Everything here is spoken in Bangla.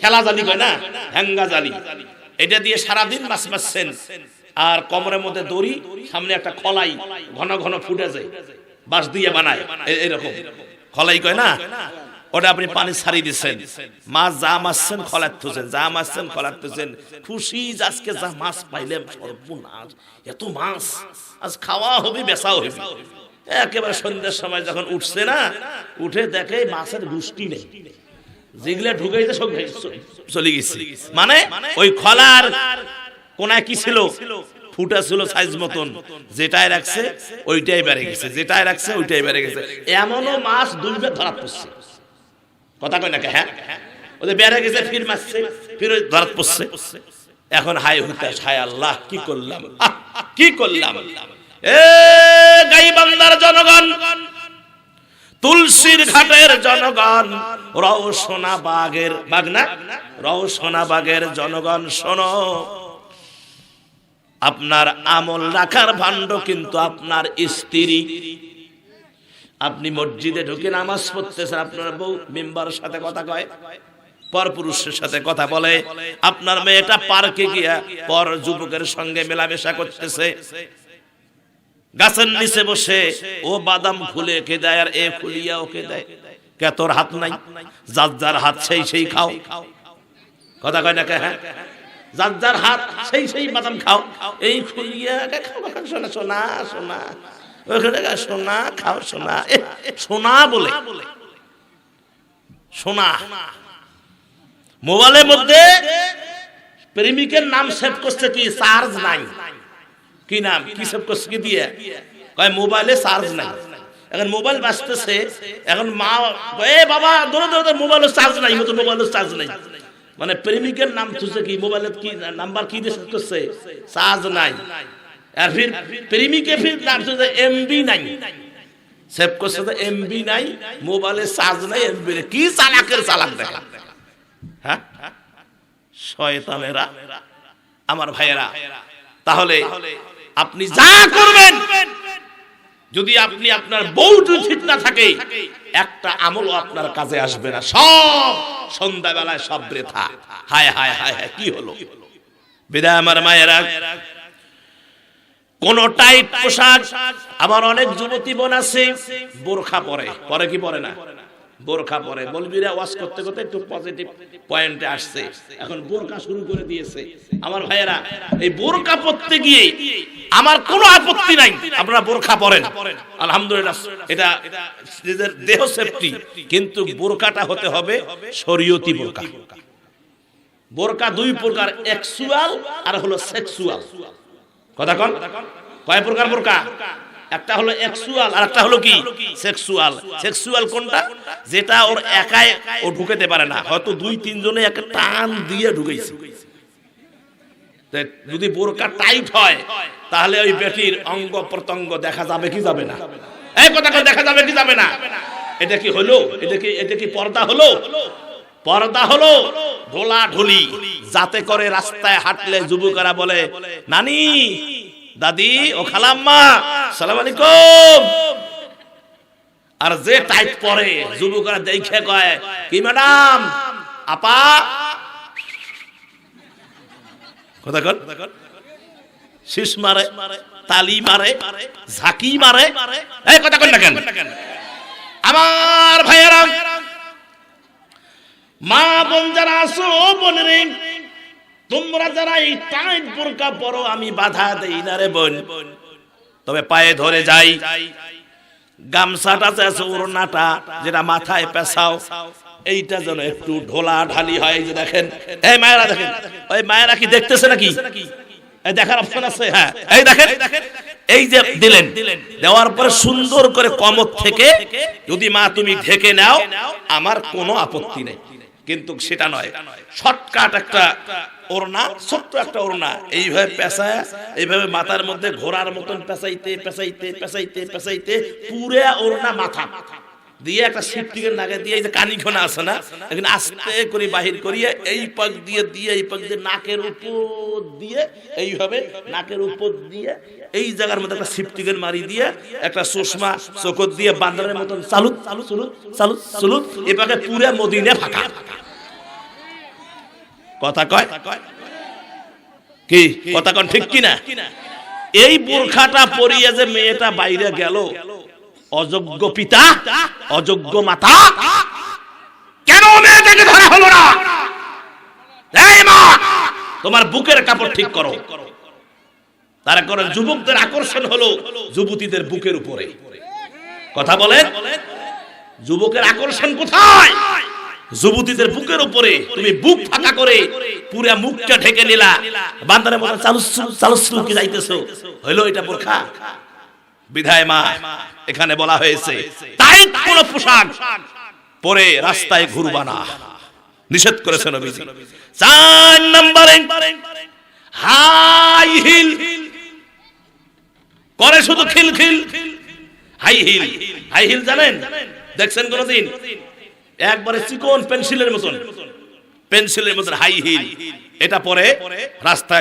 ঠেলা জালি কয় না? হ্যাঙ্গা জালি। এটা দিয়ে সারাদিন মাছ মারছেন। আর কমরের মধ্যে দড়ি, সামনে একটা খলাই, ঘন ঘন ফুটে যায়। বাঁশ দিয়ে বানায়। এরকম। খলাই কয় না? ওটা আপনি পানি ছাড়ি দিচ্ছেন। মাছ যা মারছেন খলার থুছেন। যা মারছেন খলার থুছেন। খুশি আজকে যা মাছ পাইলে সর্বনাশ। এত মাছ। আজ খাওয়া হবে বেচাও হবে। একেবারে সন্ধ্যের সময় যখন উঠছে না, উঠে দেখে মাছের গুষ্টি নেই। যেগুলা ঢুকাইতে সব চলে গেছে। মানে ওই খলার কোনায় কি ছিল? ফুটা ছিল সাইজ মতন। যেটাই রাখছে ওইটাই বেড়ে গেছে। যেটাই রাখছে ওইটাই বেড়ে গেছে। এমনও মাছ দুইবার ধরা পড়ছে। কথা কয় নাকি হ্যাঁ? ওদের বেড়ে গেছে ফির মারছে ফির ওই ধরা পড়ছে। এখন হাই হুতাশ হায় আল্লাহ কি করলাম? কি করলাম? এ গাই বান্দার জনগণ তুলসীর ঘাটের জনগণ, রও সোনা বাগের বাগ না? রও সোনা বাগের জনগণ, শোনো। আপনার আমল রাখার ভাণ্ড কিন্তু আপনার স্ত্রী। আপনি মসজিদে ঢুকে নামাজ পড়তেছেন, আপনার বউ মেম্বারের সাথে কথা কয় পর পুরুষের সাথে কথা বলে। আপনার মেয়েটা পার্কে গিয়া পর যুবকের সঙ্গে মেলামেশা করতেছে। গাছের নিচে বসে ও বাদাম খুলে কে দেয় আর এ খুলিয়া ওকে দেয়। কে তোর হাত নাই? যার যার হাত সেই সেই খাও। কথা কয় না কে হ্যাঁ? যার যার হাত সেই সেই বাদাম খাও। এই খুলিয়া খাও সোনা সোনা সোনা ওখানে সোনা খাও সোনা সোনা বলে। সোনা মোবাইলের মধ্যে প্রেমিকের নাম সেভ করছে কি? চার্জ নাই। কি নাম? কি সব করছে? কি দিয়ে? কয়, মোবাইলে চার্জ নাই। এখন মোবাইল বাঁচতেছে এখন মা, এ বাবা, ধরে ধরে মোবাইলের চার্জ নাই মতো মোবাইলের চার্জ নাই। মানে প্রেমিকের নাম তুলছে কি? মোবাইলের কি, নাম্বার কি দিয়ে করছে? চার্জ নাই। আর ফির প্রেমিকে ফির নাম তুলছে এমবি নাই। সেভ করছে তো এমবি নাই, মোবাইলে চার্জ নাই এমবি নাই। কি চালাকের চালাক দেখা? হ্যাঁ? শয়তানেরা। আমার ভাইয়েরা, তাহলে আপনি যা করবেন যদি আপনি আপনার বউ যদি ঠিক না থাকে একটা আমলও আপনার কাজে আসবে না। সব সন্ধ্যাবেলায় সব বৃথা। হায় হায় হায় হায় কি হলো? বিদায় আমার মায়েরা। কোন টাইট পোশাক আমার অনেক যুবতী বোন আছে বোরখা পরে। পরে কি পরে না? বোরখা পরে। বলবিরা ওয়াজ করতে করতে একটু পজিটিভ পয়েন্টে আসছে। এখন বোরখা শুরু করে দিয়েছে। আমার ভাইয়েরা এই বোরখা পরতে গিয়ে আমার কোনো আপত্তি নাই। আপনারা বোরখা পরেন। আলহামদুলিল্লাহ এটা নিজের দেহ সেফটি কিন্তু বোরখাটা হতে হবে শরীয়তি বোরকা বোরকা দুই প্রকার এক্সুয়াল আর হলো সেক্সুয়াল কথা কন। কয় প্রকার বোরকা একটা হলো এক্সুয়াল আর একটা হলো কি? সেক্সুয়াল সেক্সুয়াল কোনটা? যেটা ওর একাই ও ঢুকেতে পারে না। হয়তো দুই তিনজনে একটা টান দিয়ে ঢুকেছে যদি বোরকা টাইট হয়, তাহলে ওই বেটির অঙ্গ প্রত্যঙ্গ দেখা যাবে কি যাবে না? এই কথা দেখা যাবে কি যাবে না? এটা কি হলো? এটা কি এটা কি পর্দা হলো? পর্দা হলো ঢোলা ঢুলি যাতে করে রাস্তায় হাঁটলে যুবকেরা বলে, নানি, দাদি ও খালাম্মা, সালাম আলাইকুম। আর যে টাইট পরে যুবকেরা দেখে কয়, কি ম্যাডাম, আপা কথা শীষ মারে, তালি মারে, ঝাঁকি মারে। এই কথা কন না কেন? আমার ভাইয়েরা, মা বোন যারা আসো তোমরা যারা এই টাইট বোরকা পরো, আমি বাধা দেই না রে বোন। তবে পায়ে ধরে যাই। গামছাটা আছে, ওড়নাটা যেটা মাথায় পেছাও এইটা যেন একটু ঢোলা ঢালি হয় যে দেখেন। এই মায়েরা দেখেন ওই মায়েরা কি দেখতেছে নাকি? দেখার অপশন আছে? হ্যাঁ। এই দেখেন, এই যে দিলেন, দেওয়ার পরে সুন্দর করে কমত থেকে যদি মা তুমি ঢেকে নাও, আমার কোনো আপত্তি নেই। কিন্তু সেটা নয়। শর্টকাট একটা ওড়না, ছোট্ট একটা ওড়না, এইভাবে পেঁচায়, এইভাবে মাথার মধ্যে ঘোড়ার মতন পেঁচাইতে পেঁচাইতে পেঁচাইতে পেঁচাইতে, পুরে ওড়না মাথা। দিয়ে একটা সিফটিকের নাগে দিয়ে এই যে কানি খোনা আছে না, এখানে আস্তে করে বাহির করিয়ে এই পাক দিয়ে দিয়ে এই পাক দিয়ে নাকের উপর দিয়ে, এইভাবে নাকের উপর দিয়ে এই জায়গার মধ্যে একটা সিফটিকের মারি দিয়ে, একটা চশমা চোখত দিয়ে বান্দরের মতন চালু চালু চালু চালু চালু এ পাকে পুরে মদিনে ফাঁকা। কথা কয়? কি? কথা কন ঠিক কিনা? এই বোরখাটা পরিয়ে যে মেয়েটা বাইরে গেল অযোগ্য পিতা, অযোগ্য মাতা? কেন মেয়েটাকে ধরা হলো না? এই মা, তোমার বুকের কাপড় ঠিক করো। তারা করেন যুবকদের আকর্ষণ হলো যুবতীদের বুকের উপরে। কথা বলেন? যুবকের আকর্ষণ কোথায়? যুবতীদের বুকের উপরে তুমি বুক ফাঁকা করে পুরা মুখটা ঢেকে নিলা। বান্দারের মতো চালুসু চালুসু কি যাইতেছো। হইল এটা বোরখা? বিধায় মা, এখানে বলা হয়েছে তাই কোন পোশাক পরে রাস্তায় ঘুরবা না। নিষেধ করেছেন নবীজি। চার নম্বরে, হাই হিল। করে শুধু খিল খিল। High heel. হাই হিল জানেন? দেখছেন কোনদিন? একবারে চিকন পেন্সিলের মতন। পেন্সিলের মতন হাই হিল। এটা পরে রাস্তায়